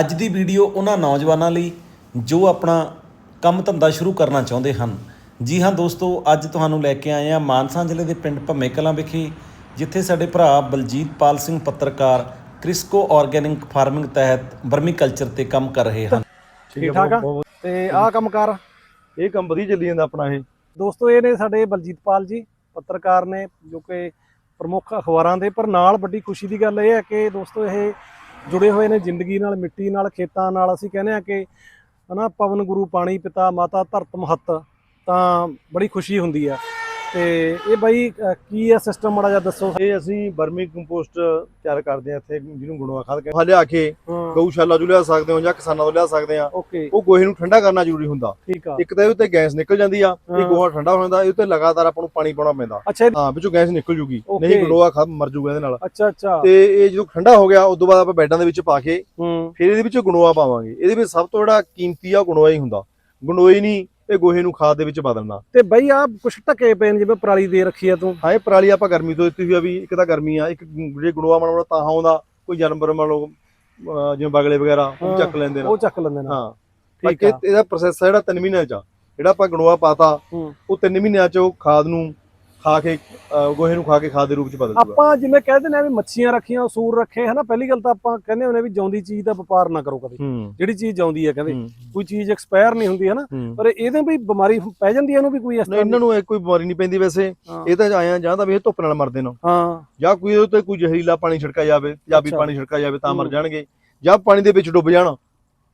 ਅੱਜ ਦੀ ਵੀਡੀਓ ਉਹਨਾਂ ਨੌਜਵਾਨਾਂ ਲਈ ਜੋ ਆਪਣਾ ਕੰਮ ਧੰਦਾ ਸ਼ੁਰੂ ਕਰਨਾ ਚਾਹੁੰਦੇ ਹਨ। ਜੀ ਹਾਂ ਦੋਸਤੋ ਅੱਜ ਤੁਹਾਨੂੰ ਲੈ ਕੇ ਆਏ ਹਾਂ ਮਾਨਸਾ ਜ਼ਿਲ੍ਹੇ ਦੇ ਪਿੰਡ ਭੰਮੇ ਕਲਾਂ ਵਿਖੇ ਜਿੱਥੇ ਸਾਡੇ ਭਰਾ ਬਲਜੀਤ ਪਾਲ ਸਿੰਘ ਪੱਤਰਕਾਰ ਕ੍ਰਿਸਕੋ ਆਰਗੈਨਿਕ ਫਾਰਮਿੰਗ ਤਹਿਤ ਵਰਮੀ ਕਲਚਰ ਤੇ ਕੰਮ ਕਰ ਰਹੇ ਹਨ। ਠੀਕ ਠਾਕ ਆ ਤੇ ਆਹ ਕੰਮ ਕਰ। ਇਹ ਕੰਮ ਵਧੀਆ ਚੱਲੀ ਜਾਂਦਾ ਆਪਣਾ ਇਹ। ਦੋਸਤੋ ਇਹ ਨੇ ਸਾਡੇ ਬਲਜੀਤਪਾਲ ਜੀ ਪੱਤਰਕਾਰ ਨੇ ਜੋ ਕਿ ਪ੍ਰਮੁੱਖ ਅਖਬਾਰਾਂ ਦੇ ਪਰ ਨਾਲ ਵੱਡੀ ਖੁਸ਼ੀ ਦੀ ਗੱਲ ਇਹ ਹੈ ਕਿ ਦੋਸਤੋ ਇਹ ਜੁੜੇ ਹੋਏ ਨੇ ਜ਼ਿੰਦਗੀ ਨਾਲ, ਮਿੱਟੀ ਨਾਲ, ਖੇਤਾਂ ਨਾਲ। ਅਸੀਂ ਕਹਿੰਦੇ ਆ ਕਿ ਹਨਾ, ਪਵਨ ਗੁਰੂ, ਪਾਣੀ ਪਿਤਾ, ਮਾਤਾ, ਧਰਤ ਮਹੱਤ ਤਾਂ ਬੜੀ ਖੁਸ਼ੀ ਹੁੰਦੀ ਆ ਤੇ ਇਹ ਬਾਈ ਕੀ ਆ ਸਿਸਟਮ ਮਾੜਾ ਜਿਹਾ ਦੱਸੋ? ਇਹ ਅਸੀਂ ਬਰਮੀ ਕੰਪੋਸਟ ਤਿਆਰ ਕਰਦੇ ਆ ਇੱਥੇ ਜਿਹਨੂੰ ਗੁਣਵਾ ਖਾਦ ਕਹਿੰਦੇ ਹਾਂ ਲਿਆ ਕੇ ਗਊਸ਼ਾਲਾ ਤੋਂ ਲਿਆ ਸਕਦੇ ਹੋ ਜਾਂ ਕਿਸਾਨਾਂ ਤੋਂ ਲਿਆ ਸਕਦੇ ਆ ਓਕੇ। ਉਹ ਗੋਹੇ ਨੂੰ ਠੰਡਾ ਕਰਨਾ ਜ਼ਰੂਰੀ ਹੁੰਦਾ। ਠੀਕ ਆ। ਇੱਕ ਤਾਂ ਇਹ ਉੱਤੇ ਗੈਸ ਨਿਕਲ ਜਾਂਦੀ ਆ ਹਾਂ। ਇਹ ਗੋਹਾ ਠੰਡਾ ਹੋ ਜਾਂਦਾ ਇਹ ਉੱਤੇ ਲਗਾਤਾਰ ਆਪਾਂ ਨੂੰ ਪਾਣੀ ਪਾਉਣਾ ਪੈਂਦਾ। ਅੱਛਾ। ਇਹ- ਹਾਂ ਵਿੱਚੋਂ ਗੈਸ ਨਿਕਲ ਜੂਗੀ Okay. ਨਹੀਂ ਗਲੋਆ ਖਾ ਮਰ ਜੂਗਾ ਇਹਦੇ ਨਾਲ। ਅੱਛਾ ਅੱਛਾ। ਤੇ ਇਹ ਜਦੋਂ ਠੰਡਾ ਹੋ ਗਿਆ ਉਸ ਤੋਂ ਬਾਅਦ ਆਪਾਂ ਬੈਡਾਂ ਦੇ ਵਿੱਚ ਪਾ ਕੇ ਹੂੰ। ਫਿਰ ਇਹਦੇ ਵਿੱਚ ਗਣੋਆ ਪਾਵਾਂਗੇ। ਇਹਦੇ ਵਿੱਚ ਸਭ ਤੋਂ ਜਿਹੜਾ ਕੀਮਤੀ ਆ ਗਣੋਆ ਹੀ ਹੁੰਦਾ। ਗਣੋਈ ਨਹੀਂ ਇਹ ਗੋਹੇ ਨੂੰ ਖਾਦ ਦੇ ਵਿੱਚ ਬਦਲਣਾ ਤੇ ਬਾਈ ਆ ਕੁਛ ਟਕੇ ਪਏ ਨੇ ਜਿਵੇਂ ਪਰਾਲੀ ਦੇ ਰੱਖੀ ਆ ਤੂੰ। ਹਾਂ ਇਹ ਪਰਾਲੀ ਆਪਾਂ ਗਰਮੀ ਤੋਂ ਦਿੱਤੀ ਹੋਈ ਆ ਵੀ ਇੱਕ ਤਾਂ ਗਰਮੀ ਆ ਇੱਕ ਜੇ ਗਣੋਆ ਬਣਾਉਣਾ ਤਾਂ ਆਉਂਦਾ ਕੋਈ ਜਾਨਵਰ ਮੰਨ ਲਓ ਜਿਵੇਂ ਬਗਲੇ ਵਗੈਰਾ ਉਹ ਹਾਂ, ਚੱਕ ਲੈਂਦੇ ਨੇ। ਉਹ ਚੱਕ ਲੈਂਦੇ ਨੇ। ਹਾਂ ਠੀਕ ਆ। ਇਹਦਾ ਪ੍ਰੋਸੈਸ ਜਿਹੜਾ 3 ਮਹੀਨਿਆਂ ਚ ਜਿਹੜਾ ਆਪਾਂ ਗਣੋਆ ਪਾਤਾ ਹੂੰ। ਉਹ 3 ਮਹੀਨਿਆਂ ਚ ਉਹ ਖਾਦ ਨੂੰ ਖਾ ਕੇ ਅਹ ਗੋਹੇ ਨੂੰ ਖਾ ਕੇ ਖਾਦ ਦੇ ਰੂਪ ਚ ਬਦਲ ਜੂਗਾ ਆਪਾਂ ਜਿਵੇਂ ਕਹਿੰਦੇ ਨੇ ਵੀ ਮੱਛੀਆਂ ਰੱਖੀਆਂ ਸੂਰ ਰੱਖੇ ਹਨਾ? ਪਹਿਲੀ ਗੱਲ ਤਾਂ ਆਪਾਂ ਕਹਿੰਦੇ ਹੁੰਦੇ ਵੀ ਜਿਉਂਦੀ ਚੀਜ਼ ਦਾ ਵਪਾਰ ਨਾ ਕਰੋ ਕਦੇ। ਹੂੰ। ਜਿਹੜੀ ਚੀਜ਼ ਜਿਉਂਦੀ ਹੈ ਕਹਿੰਦੇ ਕੋਈ ਚੀਜ਼ ਐਕਸਪਾਇਰ ਨਹੀਂ ਹੁੰਦੀ ਹਨਾ? ਹੂੰ। ਪਰ ਇਹਦੇ ਵੀ ਬਿਮਾਰੀ ਪੈ ਜਾਂਦੀ ਹੈ ਇਹਨੂੰ ਵੀ ਕੋਈ ਇਸ ਨਹੀਂ, ਤਰ੍ਹਾਂ ਇਹਨਾਂ ਨੂੰ ਇਹ ਕੋਈ ਬਿਮਾਰੀ ਨਹੀਂ ਪੈਂਦੀ ਵੈਸੇ। ਹਾਂ। ਇਹ ਤਾਂ ਆਇਆ ਜਾਂ ਤਾਂ ਵੀ ਇਹ ਧੁੱਪ ਨਾਲ ਮਰਦੇ ਨੇ ਹਾਂ। ਜਾਂ ਕੋਈ ਉਹਦੇ ਤੇ ਕੋਈ ਜ਼ਹਿਰੀਲਾ ਪਾਣੀ ਛਿੜਕਾ ਜਾਵੇ ਜਾਂ ਵੀ ਅੱਛਾ। ਪਾਣੀ ਛਿੜਕਾ ਜਾਵੇ ਤਾਂ ਮਰ ਹੂੰ। ਜਾਣਗੇ। ਜਾਂ ਪਾਣੀ ਦੇ ਵਿੱਚ ਡੁੱਬ ਜਾਣ।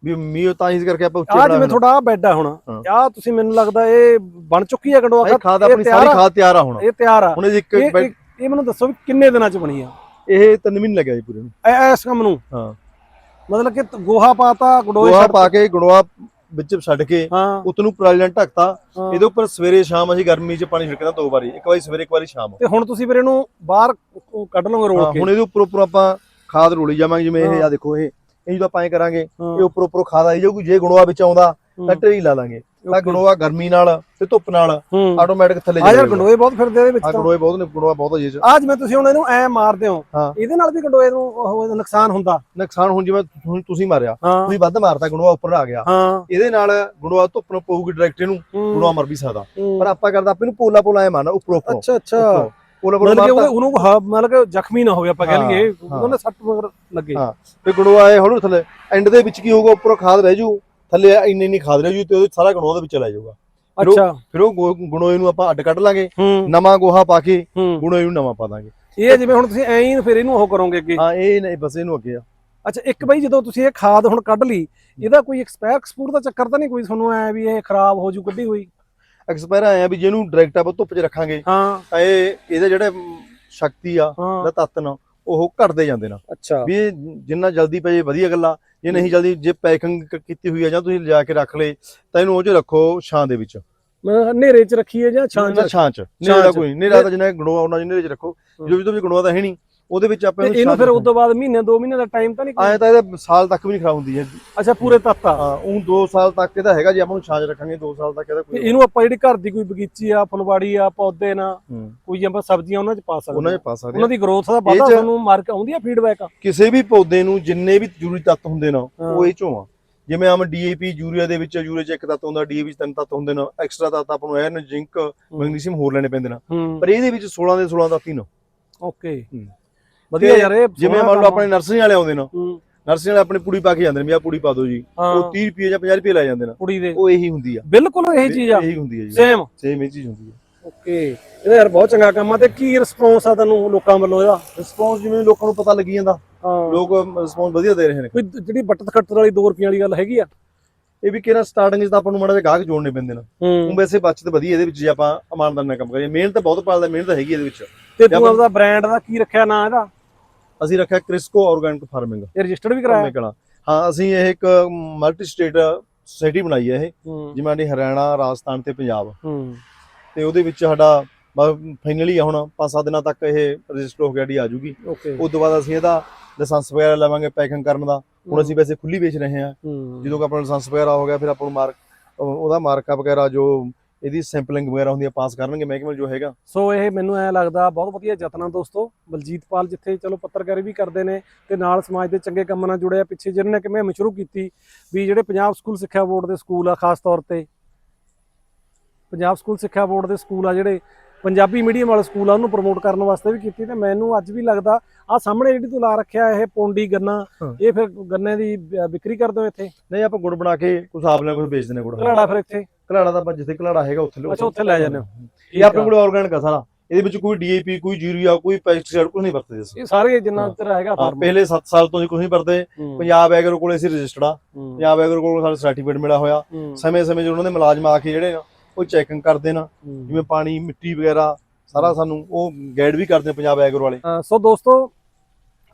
ਵੀ ਮੀਂਹ ਤਾਂ ਇਸ ਕਰਕੇ ਆਪਾਂ ਉੱਚੇ ਆ ਜਿਵੇਂ ਤੁਹਾਡਾ ਆ ਬੈੱਡ ਆ ਹੁਣ। ਆ ਤੁਸੀਂ ਮੈਨੂੰ ਲੱਗਦਾ ਇਹ ਬਣ ਚੁੱਕੀ ਹੈ ਗੰਡੋਆ ਖਾਦ? ਇਹ ਆਪਣੀ ਸਾਰੀ ਆ? ਖਾਦ ਤਿਆਰ ਆ ਹੁਣ। ਇਹ ਤਿਆਰ ਆ। ਹੁਣ ਇੱਕ ਇਹ ਮੈਨੂੰ ਦੱਸੋ ਵੀ ਕਿੰਨੇ ਦਿਨਾਂ ਚ ਬਣੀ ਆ? ਇਹ ਤਿੰਨ ਮਹੀਨੇ ਲੱਗਿਆ ਜੀ ਪੂਰੇ ਨੂੰ। ਐ- ਇਸ ਕੰਮ ਨੂੰ? ਹਾਂ। ਮਤਲਬ ਕਿ ਗੋਹਾ ਪਾਤਾ ਗੰਡੋਏ ਗੋਹਾ ਪਾ ਕੇ ਗੁਣਵਾ ਵਿੱਚ ਛੱਡ ਕੇ ਉਤ ਨੂੰ ਪਰਾਲੀ ਨਾਲ ਢੱਕਤਾ। ਇਹਦੇ ਉੱਪਰ ਸਵੇਰੇ ਸ਼ਾਮ ਅਸੀਂ ਗਰਮੀ 'ਚ ਪਾਣੀ ਛਿੜਕਦਾ ਦੋ ਵਾਰੀ ਇੱਕ ਵਾਰੀ ਸਵੇਰੇ ਇੱਕ ਵਾਰੀ ਸ਼ਾਮ। ਤੇ ਹੁਣ ਤੁਸੀਂ ਫਿਰ ਇਹਨੂੰ ਬਾਹਰ ਕੱਢ ਲਓਗੇ ਰੋਲ ਕੇ? ਹੁਣ ਇਹਦੇ ਉੱਪਰ ਉੱਪਰ ਆਪਾਂ ਖਾਦ ਰੋਲੀ ਜਾਵਾਂਗੇ ਜਿਵੇਂ ਇਹ। ਆ ਦੇਖੋ ਇਹ। ਇਹ ਜਦੋਂ ਆਪਾਂ ਐ ਕਰਾਂਗੇ ਹਾਂ, ਇਹ ਉੱਪਰ ਉੱਪਰ ਖਾਦ ਆਈ ਜਾਊਗੀ ਜੇ ਗੁਣਵਾ ਵਿੱਚ ਆਉਂਦਾ ਹੂੰ, ਤਾਂ ਢੇਰੀ ਲਾ ਲਾਂਗੇ। ਤਾਂ. ਗੁਣਵਾ ਗਰਮੀ ਨਾਲ ਤੇ ਧੁੱਪ ਨਾਲ ਹੂੰ। ਆਟੋਮੈਟਿਕ ਥੱਲੇ ਆ ਯਾਰ ਗੰਡੋਏ ਬਹੁਤ ਫਿਰਦੇ ਇਹਦੇ ਵਿੱਚ ਆ ਗਣੋਏ ਬਹੁਤ ਨੇ ਗਣੋਆ ਬਹੁਤ ਆ ਜੀ ਆ ਜਿਵੇਂ ਤੁਸੀਂ ਹੁਣ ਇਹਨੂੰ ਐ ਮਾਰਦੇ ਹੋ ਹਾਂ। ਇਹਦੇ ਨਾਲ ਵੀ ਗੰਡੋਏ ਨੂੰ ਉਹ ਨੁਕਸਾਨ ਹੁੰਦਾ? ਨੁਕਸਾਨ ਹੁਣ ਜਿਵੇਂ ਤੁਸੀਂ ਮਾਰਿਆ ਹਾਂ। ਤੁਸੀਂ ਵੱਧ ਮਾਰਤਾ ਗਣੋਆ ਉੱਪਰ ਆ ਗਿਆ। ਹਾਂ। ਇਹਦੇ ਨਾਲ ਗੁਣਵਾ ਧੁੱਪ ਨੂੰ ਪਊਗੀ ਡਾਇਰੈਕਟ ਇਹਨੂੰ ਹੂੰ, ਗੁਣਵਾ ਮਰ ਵੀ ਸਕਦਾ। ਹੂੰ। ਪਰ ਆਪਾਂ ਕਰਦਾ ਆਪਾਂ ਇਹਨੂੰ ਪੋਲਾ ਪੋਲਾ ਐ ਮਾਰਨਾ ਉੱਪਰੋਂ ਉੱਪਰੋਂ ਅੱਛਾ। ਅੱਛਾ ਮਤਲਬ ਕਿ ਉਹਨੂੰ ਹ- ਮਤਲਬ ਕਿ ਜ਼ਖਮੀ ਨਾ ਹੋਵੇ ਆਪਾਂ ਕਹਿ ਹਾਂ, ਲਈਏ ਹਾਂ। ਉਹਨੇ ਸੱਟ ਮਗਰ ਲੱਗੇ। ਹਾਂ। ਤੇ ਗੁਣਵਾ ਇਹ ਹੌਲੀ ਥੱਲੇ। ਐਂਡ ਦੇ ਵਿੱਚ ਕੀ ਹੋਊਗਾ ਉੱਪਰੋਂ ਖਾਦ ਰਹਿ ਜੂ। ਥੱਲੇ ਇੰਨੀ ਇੰਨੀ ਖਾਦ ਰਹਿ ਜੂ ਤੇ ਉਹ ਸਾਰਾ ਗੁਣਵਾ ਦੇ ਵਿੱਚ ਚਲਾ ਜਾਊਗਾ। ਫਿਰ ਉਹ- ਅੱਛਾ। ਫਿਰ ਉਹ ਗੋ- ਗੁਣੋਏ ਨੂੰ ਆਪਾਂ ਅੱਡ ਕੱਢ ਲਾਂਗੇ। ਹੂੰ। ਨਵਾਂ ਗੋਹਾ ਪਾ ਕੇ ਹੂੰ। ਗੁਣੋਏ ਨੂੰ ਨਵਾਂ ਪਾ ਦਾਂਗੇ। ਇਹ ਜਿਵੇਂ ਹੁਣ ਤੁਸੀਂ ਐਂ ਹੀ ਫਿਰ ਇਹਨੂੰ ਉਹ ਕਰੋਗੇ ਅੱਗੇ। ਹਾਂ ਇਹ ਨਹੀਂ ਬਸ ਇਹਨੂੰ ਅੱਗੇ ਆ। ਅੱਛਾ ਇੱਕ ਬਈ ਜਦੋਂ ਤੁਸੀਂ ਇਹ ਖਾਦ ਹੁਣ ਕੱਢ ਲਈ ਇਹਦਾ ਕੋਈ ਐਕਸਪਾਇਰ ਦਾ ਚੱਕਰ ਤਾਂ ਨਹੀਂ ਕੋਈ? ਤੁਹਾਨੂੰ ਐ ਵੀ ਇਹ ਖਰਾਬ ਹੋ ਜੂ ਕੱਢੀ ਹੋਈ। ਐਕਸਪਾਇਰ ਆਇਆ ਵੀ ਜਿਹਨੂੰ ਡਾਇਰੈਕਟ ਆਪਾਂ ਧੁੱਪ 'ਚ ਰੱਖਾਂਗੇ ਹਾਂ। ਤਾਂ ਇਹ ਇਹਦੇ ਜਿਹੜੇ ਸ਼ਕਤੀ ਆ ਦਾ ਤੱਤ ਨਾ ਉਹ ਘਟਦੇ ਜਾਂਦੇ ਨੇ। ਅੱਛਾ। ਵੀ ਜਿੰਨਾ ਜਲਦੀ ਪਏ ਵਧੀਆ ਗੱਲਾਂ। ਜੇ ਨਹੀਂ ਜਲਦੀ ਜੇ ਪੈਕਿੰਗ ਕੀਤੀ ਹੋਈ ਆ ਜਾਂ ਤੁਸੀਂ ਲਿਜਾ ਕੇ ਰੱਖ ਲਏ ਤਾਂ ਇਹਨੂੰ ਉਹ 'ਚ ਰੱਖੋ ਛਾਂ ਦੇ ਵਿੱਚ। ਮੈਂ ਹਨੇਰੇ 'ਚ ਰੱਖੀਏ ਜਾਂ ਛਾਂ 'ਚ? ਛਾਂ 'ਚ। ਨੇਰਾ 'ਚ। ਕੋਈ ਨੇਰਾ ਤਾਂ ਜਿੰਨਾ ਗਣਵਾ ਉਹਨਾਂ ਜਿੰਨੇ ਵਿੱਚ ਰੱਖੋ। ਜੋ ਜਦੋਂ ਵੀ ਗਣਵਾ ਤਾਂ ਹੈ ਨਹੀਂ ਉਹਦੇ ਵਿੱਚ ਆਪਾਂ ਇਹਨੂੰ ਫਿਰ ਉਸ ਤੋਂ ਬਾਅਦ ਮਹੀਨੇ ਦੋ ਮਹੀਨੇ ਦਾ ਟਾਈਮ ਤਾਂ ਨਹੀਂ? ਆਏ ਤਾਂ ਇਹਦੇ ਸਾਲ ਤੱਕ ਵੀ ਨਹੀਂ ਖਰਾਬ ਹੁੰਦੀ ਹੈ ਅੱਛਾ ਪੂਰੇ ਤੱਤ ਆ ਹਾਂ ਉਹ 2 ਸਾਲ ਤੱਕ ਇਹਦਾ ਹੈਗਾ ਜੇ ਆਪਾਂ ਨੂੰ ਛਾਂ 'ਚ ਰੱਖਾਂਗੇ 2 ਸਾਲ ਤੱਕ ਇਹਦਾ ਕੋਈ ਇਹਨੂੰ ਆਪਾਂ ਜਿਹੜੀ ਘਰ ਦੀ ਕੋਈ ਬਗੀਚੀ ਆ ਫੁਲਵਾੜੀ ਆ ਪੌਦੇ ਨਾ। ਕੋਈ ਆਪਾਂ ਸਬਜ਼ੀਆਂ ਉਹਨਾਂ 'ਚ ਪਾ ਸਕਦੇ ਉਹਨਾਂ। 'ਚ ਪਾ ਸਕਦੇ ਉਹਨਾਂ। ਦੀ ਗਰੋਥ ਦਾ ਵਾਧਾ ਤੁਹਾਨੂੰ ਮਾਰਕ ਆਉਂਦੀ ਆ ਫੀਡਬੈਕ ਕਿਸੇ ਵੀ ਪੌਦੇ ਨੂੰ ਜਿੰਨੇ ਵੀ ਜ਼ਰੂਰੀ ਤੱਤ ਹੁੰਦੇ ਨੇ। ਉਹ ਇਹ ਚੋਂ ਆ ਜਿਵੇਂ ਆਮ ਡੀਏਪੀ ਯੂਰੀਆ ਦੇ ਵਿੱਚ ਯੂਰੀਆ 'ਚ ਇੱਕ ਤੱਤ ਹੁੰਦਾ ਡੀਏਪੀ 'ਚ ਤਿੰਨ ਤੱਤ ਹੁੰਦੇ ਨੇ ਐਕਸਟਰਾ ਤੱਤ ਆਪਾਂ ਨੂੰ ਆਇਰਨ ਜ਼ਿੰਕ ਮੈਗਨੀਸ਼ੀਅਮ ਹੋਰ ਲੈਣੇ ਪੈਂਦੇ ਨੇ ਪਰ ਇਹਦੇ ਵਿੱਚ 16 ਦੇ 16 ਤੱਤ ਹੀ ਨੇ ਓਕੇ। ਵਧੀਆ ਯਾਰ ਇਹ ਜਿਵੇਂ ਮੰਨ ਲਓ ਆ। ਆਪਣੇ ਨਰਸਰੀ ਵਾਲੇ ਆਉਂਦੇ ਨੇ ਨਰਸਰੀ ਵਾਲੇ ਆਪਣੀ ਪੂੜੀ ਪਾ ਕੇ ਜਾਂਦੇ ਨੇ ਵੀ ਪੂੜੀ ਪਾ ਦਿਓ ਜੀ। ਉਹ 30 ਰੁਪਏ ਜਾਂ 50 ਰੁਪਏ ਲੈ ਜਾਂਦੇ ਨੇ। ਕੁੜੀ ਦੇ। ਉਹ ਇਹੀ ਹੁੰਦੀ ਆ। ਬਿਲਕੁਲ ਇਹੀ ਚੀਜ਼ ਆ। ਇਹੀ ਹੁੰਦੀ ਆ ਜੀ। ਸੇਮ ਸੇਮ ਇਹ ਚੀਜ਼ ਹੁੰਦੀ ਆ। ਓਕੇ। ਇਹਦਾ ਯਾਰ ਬਹੁਤ ਚੰਗਾ ਕੰਮ ਆ ਤੇ ਕੀ ਰਿਸਪੌਂਸ ਆ ਤੁਹਾਨੂੰ ਲੋਕਾਂ ਵੱਲੋਂ ਇਹਦਾ? ਰਿਸਪੌਂਸ ਜਿਵੇਂ ਲੋਕਾਂ ਨੂੰ ਪਤਾ ਲੱਗੀ ਜਾਂਦਾ। ਲੋਕ ਰਿਸਪੌਂਸ ਵਧੀਆ ਦੇ ਰਹੇ ਨੇ। ਕੋਈ ਜਿਹੜੀ ਬੱਟਤ ਖੱਟਰ ਵਾਲੀ 2 ਰੁਪਈਆਂ ਵਾਲੀ ਗੱਲ ਹੈਗੀ ਆ? ਇਹ ਵੀ ਕਿਹੜਾ ਸਟਾਰਟਿੰਗ ਤਾਂ ਆਪਾਂ ਨੂੰ ਮਾੜਾ ਜਿਹਾ ਗਾਹਕ ਜੋੜਨੇ ਪੈਂਦੇ ਨੇ। ਹੂੰ। ਹੁਣ ਵੈਸੇ ਬਚਤ ਵਧੀਆ ਇਹਦੇ ਵਿੱਚ ਜੇ ਆਪਾਂ ਇਮਾਨਦਾਰ ਨਾਲ ਕੰਮ ਕਰੀਏ। ਮਿਹਨਤ ਬਹੁਤ ਪਾਲਦਾ ਮਿਹਨਤ ਹੈਗੀ ਇਹਦੇ ਵਿੱਚ। ਤੇ ਤੂੰ ਆਪਦਾ ਬ੍ਰਾਂਡ ਦਾ ਕੀ ਰੱਖਿਆ ਨਾਂ ਇਹਦਾ? ਅਸੀਂ ਰੱਖਿਆ ਕ੍ਰਿਸਕੋ ਆਰਗੈਨਿਕ ਫਾਰਮਿੰਗ ਇਹ ਰਜਿਸਟਰਡ ਵੀ ਕਰਾਇਆ? ਕਲਾ ਹਾਂ ਅਸੀਂ ਇਹ ਇੱਕ ਮਲਟੀ ਸਟੇਟ ਸੋਸਾਇਟੀ ਬਣਾਈ ਹੈ ਇਹ। ਜਿਵੇਂ ਸਾਡੀ ਹਰਿਆਣਾ ਰਾਜਸਥਾਨ ਤੇ ਪੰਜਾਬ। ਤੇ ਉਹਦੇ ਵਿੱਚ ਸਾਡਾ ਫਾਈਨਲੀ ਹੁਣ 5-7 ਦਿਨਾਂ ਤੱਕ ਇਹ ਰਜਿਸਟਰ ਹੋ ਗਿਆ ਡੀ ਆ ਜੂਗੀ। ਉਸ ਤੋਂ ਬਾਅਦ ਅਸੀਂ ਇਹਦਾ ਲਾਇਸੈਂਸ ਵਗੈਰਾ ਲਵਾਂਗੇ ਪੈਕਿੰਗ ਕਰਨ ਦਾ। ਹੁਣ ਅਸੀਂ ਵੈਸੇ ਖੁੱਲੀ ਵੇਚ ਰਹੇ ਹਾਂ। ਜਦੋਂ ਕਿ ਆਪਣਾ ਲਾਇਸੈਂਸ ਵਗੈਰਾ ਹੋ ਗਿਆ ਫਿਰ ਆਪਾਂ ਨੂੰ ਮਾਰਕ ਉਹਦਾ ਮਾਰਕਾ ਵਗੈਰਾ ਜੋ ਇਹਦੀ ਸੈਂਪਲਿੰਗ ਵਗੈਰਾ ਹੁੰਦੀ ਆ ਪਾਸ ਕਰਨਗੇ ਮਹਿਕਮੇ ਜੋ ਹੈਗਾ। ਸੋ ਇਹ ਮੈਨੂੰ ਐ ਲੱਗਦਾ ਬਹੁਤ ਵਧੀਆ ਯਤਨਾਂ ਦੋਸਤੋ। ਬਲਜੀਤ ਪਾਲ ਜਿੱਥੇ ਚਲੋ ਪੱਤਰਕਾਰੀ ਵੀ ਕਰਦੇ ਨੇ ਤੇ ਨਾਲ ਸਮਾਜ ਦੇ ਚੰਗੇ ਕੰਮਾਂ ਨਾਲ ਜੁੜੇ ਆ ਪਿੱਛੇ ਜਿਹਨਾਂ ਨੇ ਕਿ ਮੁਹਿੰਮ ਸ਼ੁਰੂ ਕੀਤੀ ਵੀ ਜਿਹੜੇ ਪੰਜਾਬ ਸਕੂਲ ਸਿੱਖਿਆ ਬੋਰਡ ਦੇ ਸਕੂਲ ਆ ਖਾਸ ਤੌਰ ਤੇ। ਪੰਜਾਬ ਸਕੂਲ ਸਿੱਖਿਆ ਬੋਰਡ ਦੇ ਸਕੂਲ ਆ ਜਿਹੜੇ ਪੰਜਾਬੀ ਮੀਡੀਅਮ ਵਾਲੇ ਸਕੂਲ ਆ ਉਹਨੂੰ ਪ੍ਰਮੋਟ ਕਰਨ ਵਾਸਤੇ ਵੀ ਕੀਤੀ ਤੇ ਮੈਨੂੰ ਅੱਜ ਵੀ ਲੱਗਦਾ ਆ ਸਾਹਮਣੇ ਜਿਹੜੀ ਤੂੰ ਲਾ ਰੱਖਿਆ ਇਹ ਪੌਂਡੀ ਗੰਨਾ। ਇਹ ਫਿਰ ਗੰਨੇ ਦੀ ਵਿਕਰੀ ਕਰਦੇ ਹੋ ਇੱਥੇ? ਨਹੀਂ ਆਪਾਂ ਗੁੜ ਬਣਾ ਕੇ ਕੁਝ ਆਪ ਨਾਲ ਕੁਝ ਵੇਚਦੇ ਨੇ ਗੁੜ। ਘਲਾੜਾ ਫਿਰ ਇੱਥੇ। ਘਲਾੜਾ ਤਾਂ ਆਪਾਂ ਜਿੱਥੇ ਘਲਾੜਾ ਹੈਗਾ ਉੱਥੇ ਲਿਆਓ। ਅੱਛਾ ਉੱਥੇ ਲੈ ਜਾਂਦੇ ਹੋ। ਇਹ ਆਪਣੇ ਕੋਲ ਆਰਗੈਨਿਕ ਆ ਸਾਰਾ। ਇਹਦੇ ਵਿੱਚ ਕੋਈ ਡੀਏਪੀ ਕੋਈ ਯੂਰੀਆ ਕੋਈ ਪੈਸਟੀਸਾਈਡ ਕੁਝ ਨਹੀਂ ਵਰਤਦੇ ਅਸੀਂ। ਇਹ ਸਾਰੇ ਜਿੰਨਾ। ਤੇਰਾ ਹੈਗਾ ਫਾਰਮ ਪਹਿਲੇ 7 ਸਾਲ ਤੋਂ ਜੀ ਕੁਝ ਨਹੀਂ ਵਰਤਦੇ। ਪੰਜਾਬ ਐਗਰੋ ਕੋਲੇ ਅਸੀਂ ਰਜਿਸਟਰਡ ਆ। ਪੰਜਾਬ ਐਗਰੋ ਕੋਲ ਸਾਡਾ ਸਰਟੀਫਿਕੇਟ ਮਿਲਿਆ ਹੋਇਆ। ਹੂੰ, ਸਮੇਂ ਸਮੇਂ ਜੇ ਉਹਨਾਂ ਦੇ ਮੁਲਾਜ਼ਮ ਆ ਕੇ ਜਿਹੜੇ ਆ ਉਹ ਚੈਕਿੰਗ ਕਰਦੇ ਨਾ। ਜਿਵੇਂ ਪਾਣੀ ਮਿੱਟੀ ਵਗੈਰਾ ਸਾਰਾ ਸਾਨੂੰ ਉਹ ਗਾਈਡ ਵੀ ਕਰਦੇ ਪੰਜਾਬ ਐਗਰੋ ਵਾਲੇ। ਸੋ ਦੋਸਤੋ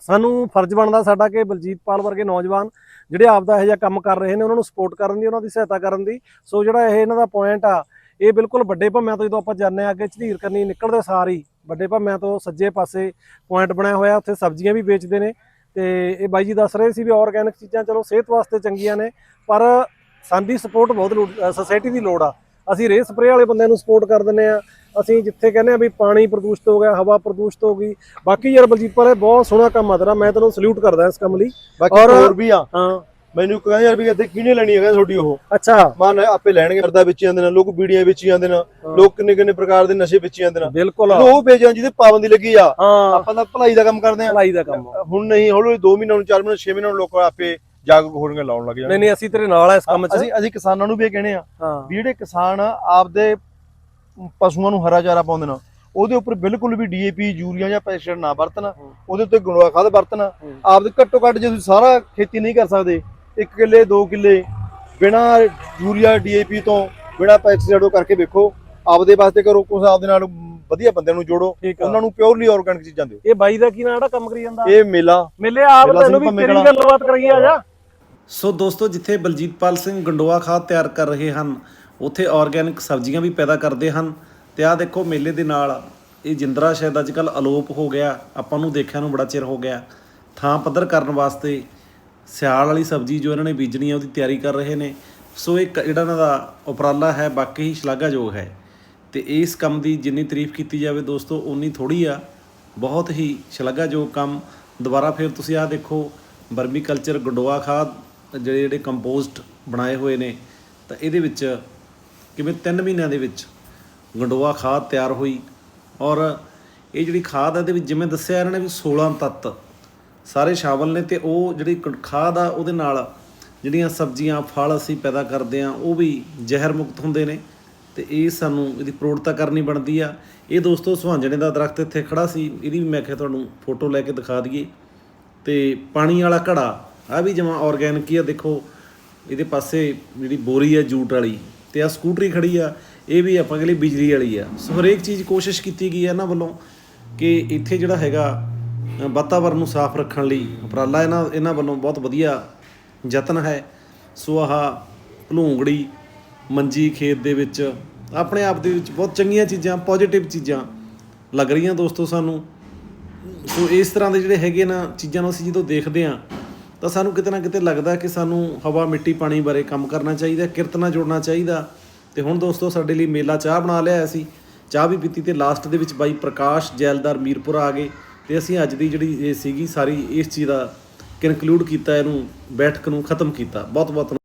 ਸਾਨੂੰ ਫਰਜ਼ ਬਣਦਾ ਸਾਡਾ ਕਿ ਬਲਜੀਤ ਪਾਲ ਵਰਗੇ ਨੌਜਵਾਨ ਜਿਹੜੇ ਆਪਦਾ ਇਹੋ ਜਿਹਾ ਕੰਮ ਕਰ ਰਹੇ ਨੇ, ਉਹਨਾਂ ਨੂੰ ਸਪੋਰਟ ਕਰਨ ਦੀ, ਉਹਨਾਂ ਦੀ ਸਹਾਇਤਾ ਕਰਨ ਦੀ। ਸੋ ਜਿਹੜਾ ਇਹ ਇਹਨਾਂ ਦਾ ਪੁਆਇੰਟ ਆ, ਇਹ ਬਿਲਕੁਲ ਵੱਡੇ ਭੰਮਿਆਂ ਤੋਂ ਜਦੋਂ ਆਪਾਂ ਜਾਂਦੇ ਆ ਅੱਗੇ ਝਧੀਰ ਕਰਨੀ ਨਿਕਲਦੇ ਸਾਰ ਹੀ ਵੱਡੇ ਭੰਮਿਆਂ ਤੋਂ ਸੱਜੇ ਪਾਸੇ ਪੁਆਇੰਟ ਬਣਿਆ ਹੋਇਆ, ਉੱਥੇ ਸਬਜ਼ੀਆਂ ਵੀ ਵੇਚਦੇ ਨੇ। ਤੇ ਇਹ ਬਾਈ ਜੀ ਦੱਸ ਰਹੇ ਸੀ ਵੀ ਆਰਗੈਨਿਕ ਚੀਜ਼ਾਂ ਚਲੋ ਸਿਹਤ ਵਾਸਤੇ ਚੰਗੀਆਂ ਨੇ, ਪਰ ਸਾਡੀ ਸਪੋਰਟ ਬਹੁਤ ਸੋਸਾਇਟੀ ਦੀ ਲੋੜ ਆ। ਅਸੀਂ ਰੇ ਸਪਰੇ ਵਾਲੇ ਬੰਦਿਆਂ ਨੂੰ ਸਪੋਰਟ ਕਰ ਦਿੰਦੇ ਆ ਅਸੀਂ ਜਿੱਥੇ ਕਹਿੰਦੇ ਆ ਵੀ ਪਾਣੀ ਪ੍ਰਦੂਸ਼ਿਤ ਹੋ ਗਿਆ ਹਵਾ ਪ੍ਰਦੂਸ਼ਿਤ ਹੋ ਗਈ। ਬਾਕੀ ਯਾਰ ਬਲਜੀਤ ਪਾਲ ਇਹ ਬਹੁਤ ਸੋਹਣਾ ਕੰਮ ਆ ਤੇਰਾ। ਮੈਂ ਤੈਨੂੰ ਸਲੂਟ ਕਰਦਾ ਇਸ ਕੰਮ ਲਈ। ਬਾਕੀ ਔਰ- ਹੋਰ ਵੀ ਆ। ਹਾਂ। ਮੈਨੂੰ ਕਹਿੰਦਾ ਯਾਰ ਵੀ ਇੱਥੇ ਕਿਹਨੇ ਲੈਣੀ ਹੈਗਾ ਤੁਹਾਡੀ ਉਹ? ਅੱਛਾ। ਮਨ ਆਪੇ ਲੈਣਗੇ। ਕਰਦਾ ਵਿੱਚ ਜਾਂਦੇ ਨੇ ਲੋਕ ਬੀੜੀਆਂ ਵਿੱਚ ਜਾਂਦੇ ਨੇ ਲੋਕ ਕਿੰਨੇ ਕਿੰਨੇ ਪ੍ਰਕਾਰ ਦੇ ਨਸ਼ੇ ਵਿੱਚ ਜਾਂਦੇ ਨੇ। ਬਿਲਕੁਲ। ਉਹ ਵੇਚਣ ਜਿਹਦੇ ਪਾਬੰਦੀ ਲੱਗੀ ਆ। ਹਾਂ। ਆਪਾਂ ਤਾਂ ਭਲਾਈ ਦਾ ਕੰਮ ਕਰਦੇ ਆ। ਭਲਾਈ ਦਾ ਕੰਮ। ਹੁਣ ਨਹੀਂ ਹੌਲੀ 2 ਮਹੀਨਿਆਂ ਨੂੰ 4 ਮਹੀਨੇ 6 ਮਹੀਨਿਆਂ ਨੂੰ ਲੋਕ ਆਪੇ ਜਾਗਰੂਕ ਹੋਣਗੇ ਲਾਉਣ ਲੱਗ ਨਹੀਂ ਜਾਣਗੇ। ਨਹੀਂ ਅਸੀਂ ਤੇਰੇ ਨਾਲ ਆ ਇਸ ਕੰਮ 'ਚ। ਅਸੀਂ ਅਸੀਂ ਕਿਸਾਨਾਂ ਨੂੰ ਵੀ ਇਹ ਕਹਿੰਦੇ ਆ ਹਾਂ। ਵੀ ਜਿਹੜੇ ਕਿਸਾਨ ਆਪਦੇ ਪਸ਼ੂਆਂ ਨੂੰ ਹਰਾ ਚਾਰਾ ਪਾਉਂਦੇ ਨੇ ਉਹਦੇ ਉੱਪਰ ਬਿਲਕੁਲ ਵੀ ਡੀਏਪੀ ਯੂਰੀਆ ਜਾਂ ਪੈਸਟੀਸਾਈਡ ਨਾ ਵਰਤਣ ਉਹਦੇ ਉੱਤੇ ਗੁਣਵਾ ਖਾਦ ਵਰਤਣ। ਆਪਦੇ ਘੱਟੋ ਘੱਟ ਜੇ ਤੁਸੀਂ ਸਾਰਾ ਖੇਤੀ ਨਹੀਂ ਕਰ ਸਕਦੇ 1 ਕਿੱਲੇ 2 ਕਿੱਲੇ ਬਿਨਾ ਯੂਰੀਆ ਡੀਏਪੀ ਤੋਂ ਬਿਨਾ ਪੈਸਟੀਸਾਈਡ ਕਰਕੇ ਵੇਖੋ ਆਪਦੇ ਵਾਸਤੇ ਕਰੋ ਕੁਝ ਆਪਦੇ ਨਾਲ ਵਧੀਆ ਬੰਦਿਆਂ ਨੂੰ ਜੋੜੋ ਉਹਨਾਂ ਨੂੰ ਪਿਓਰਲੀ ਆਰਗੈਨਿਕ ਚੀਜ਼ਾਂ ਦਿਓ। ਇਹ ਬਾਈ ਦਾ ਕੀ ਨਾਂ ਜਿਹੜਾ ਕੰਮ ਕਰੀ ਜਾਂਦਾ? ਇਹ ਮੇਲਾ। ਮਿਲੇ ਆਪ ਤੈਨੂੰ ਵੀ ਤੇਰੀ ਗੱਲਬਾਤ ਕਰਾਈਏ ਆ ਜਾ। ਸੋ ਦੋਸਤੋ, ਜਿੱਥੇ ਬਲਜੀਤਪਾਲ ਸਿੰਘ ਗੰਡੋਆ ਖਾਦ ਤਿਆਰ ਕਰ ਰਹੇ ਹਨ, ਉੱਥੇ ਆਰਗੈਨਿਕ ਸਬਜ਼ੀਆਂ ਵੀ ਪੈਦਾ ਕਰਦੇ ਹਨ। ਤੇ ਆਹ ਦੇਖੋ, ਮੇਲੇ ਦੇ ਨਾਲ ਇਹ ਜਿੰਦਰਾ ਸ਼ਾਇਦ ਅੱਜ ਕੱਲ ਅਲੋਪ ਹੋ ਗਿਆ। ਆਪਾਂ ਨੂੰ ਦੇਖਿਆ ਨੂੰ ਬੜਾ ਚਿਰ ਹੋ ਗਿਆ। ਥਾਂ ਪੱਧਰ ਕਰਨ ਵਾਸਤੇ ਸਿਆਲ ਵਾਲੀ ਸਬਜ਼ੀ ਜੋ ਇਹਨਾਂ ਨੇ ਬੀਜਣੀ ਹੈ, ਉਹਦੀ ਤਿਆਰੀ ਕਰ ਰਹੇ ਨੇ। ਸੋ ਇਹ ਕ- ਜਿਹੜਾ ਇਹਨਾਂ ਦਾ ਉਪਰਾਲਾ ਹੈ, ਬਾਕੀ ਹੀ ਸ਼ਲਾਘਾਯੋਗ ਹੈ। ਤੇ ਇਸ ਕੰਮ ਦੀ ਜਿੰਨੀ ਤਾਰੀਫ ਕੀਤੀ ਜਾਵੇ ਦੋਸਤੋ ਉਨੀ ਥੋੜੀ ਆ। ਬਹੁਤ ਹੀ ਸ਼ਲਾਘਾਯੋਗ ਕੰਮ। ਦੁਬਾਰਾ ਫਿਰ ਤੁਸੀਂ ਆਹ ਦੇਖੋ ਵਰਮੀ ਕਲਚਰ ਗੰਡੋਆ ਖਾਦ ਜਿਹੜੇ ਜਿਹੜੇ ਕੰਪੋਸਟ ਬਣਾਏ ਹੋਏ ਨੇ, ਤਾਂ ਇਹਦੇ ਵਿੱਚ ਕਿਵੇਂ 3 ਮਹੀਨਿਆਂ ਦੇ ਵਿੱਚ ਗੰਡੋਆ ਖਾਦ ਤਿਆਰ ਹੋਈ ਔਰ ਇਹ ਜਿਹੜੀ ਖਾਦ ਆ ਇਹਦੇ ਵਿੱਚ ਜਿਵੇਂ ਦੱਸਿਆ ਇਹਨਾਂ ਨੇ ਵੀ 16 ਤੱਤ ਸਾਰੇ ਸ਼ਾਮਲ ਨੇ ਤੇ ਉਹ ਜਿਹੜੀ ਖਾਦ ਆ ਉਹਦੇ ਨਾਲ ਜਿਹੜੀਆਂ ਸਬਜ਼ੀਆਂ, ਫਲ ਅਸੀਂ ਪੈਦਾ ਕਰਦੇ ਆ ਉਹ ਵੀ ਜ਼ਹਿਰ ਮੁਕਤ ਹੁੰਦੇ ਨੇ ਤੇ ਇਹ ਸਾਨੂੰ ਇਹਦੀ ਪ੍ਰੋੜਤਾ ਕਰਨੀ ਬਣਦੀ ਆ। ਇਹ ਦੋਸਤੋ ਸੁਹਾਂਜਣੇ ਦਾ ਦਰਖਤ ਇੱਥੇ ਖੜਾ ਸੀ, ਇਹਦੀ ਵੀ ਮੈਂ ਕਿਹਾ ਤੁਹਾਨੂੰ ਫੋਟੋ ਲੈ ਕੇ ਦਿਖਾ ਦਈਏ ਤੇ ਪਾਣੀ ਵਾਲਾ ਘੜਾ ਆ ਵੀ ਜਮਾਂ ਆਰਗੈਨਿਕ ਹੀ ਆ, ਦੇਖੋ, ਇਹਦੇ ਪਾਸੇ ਜਿਹੜੀ ਬੋਰੀ ਆ ਜੂਟ ਵਾਲੀ ਤੇ ਆ ਸਕੂਟਰੀ ਖੜੀ ਆ, ਇਹ ਵੀ ਆਪਾਂ ਕਹਿੰਦੇ ਬਿਜਲੀ ਵਾਲੀ ਆ। ਸੋ ਹਰੇਕ ਚੀਜ਼ ਕੋਸ਼ਿਸ਼ ਕੀਤੀ ਗਈ ਹੈ ਇਹਨਾਂ ਵੱਲੋਂ ਕਿ ਇੱਥੇ ਜਿਹੜਾ ਹੈਗਾ ਵਾਤਾਵਰਨ ਨੂੰ ਸਾਫ਼ ਰੱਖਣ ਲਈ ਉਪਰਾਲਾ ਇਹਨਾਂ ਇਹਨਾਂ ਵੱਲੋਂ ਬਹੁਤ ਵਧੀਆ ਯਤਨ ਹੈ। ਸੋ ਆਹ ਭਲੂੰਗੜੀ, ਮੰਜੀ ਖੇਤ ਦੇ ਵਿੱਚ ਆਪਣੇ ਆਪ ਦੇ ਵਿੱਚ ਬਹੁਤ ਚੰਗੀਆਂ ਚੀਜ਼ਾਂ ਪੋਜ਼ਿਟਿਵ ਚੀਜ਼ਾਂ ਲੱਗ ਰਹੀਆਂ ਦੋਸਤੋ ਸਾਨੂੰ। ਸੋ ਇਸ ਤਰ੍ਹਾਂ ਦੇ ਜਿਹੜੇ ਹੈਗੇ ਨਾ ਚੀਜ਼ਾਂ ਨੂੰ ਅਸੀਂ ਜਦੋਂ ਦੇਖਦੇ ਹਾਂ ਤਾਂ ਸਾਨੂੰ ਕਿਤੇ ਨਾ ਕਿਤੇ ਲੱਗਦਾ ਕਿ ਸਾਨੂੰ ਹਵਾ, ਮਿੱਟੀ, ਪਾਣੀ ਬਾਰੇ ਕੰਮ ਕਰਨਾ ਚਾਹੀਦਾ, ਕਿਰਤ ਨਾਲ ਜੁੜਨਾ ਚਾਹੀਦਾ। ਤੇ ਹੁਣ ਦੋਸਤੋ, ਸਾਡੇ ਲਈ ਮੇਲਾ ਚਾਹ ਬਣਾ ਲਿਆ ਸੀ ਚਾਹ ਵੀ ਪੀਤੀ ਤੇ ਲਾਸਟ ਦੇ ਵਿੱਚ ਬਾਈ ਪ੍ਰਕਾਸ਼ ਜੈਲਦਾਰ ਮੀਰਪੁਰ ਆ ਗਏ ਤੇ ਅਸੀਂ ਅੱਜ ਦੀ ਜਿਹੜੀ ਇਹ ਸੀਗੀ ਸਾਰੀ ਇਸ ਚੀਜ਼ ਦਾ ਕਨਕਲੂਡ ਕੀਤਾ, ਇਹਨੂੰ ਬੈਠਕ ਨੂੰ ਖਤਮ ਕੀਤਾ। ਬਹੁਤ ਬਹੁਤ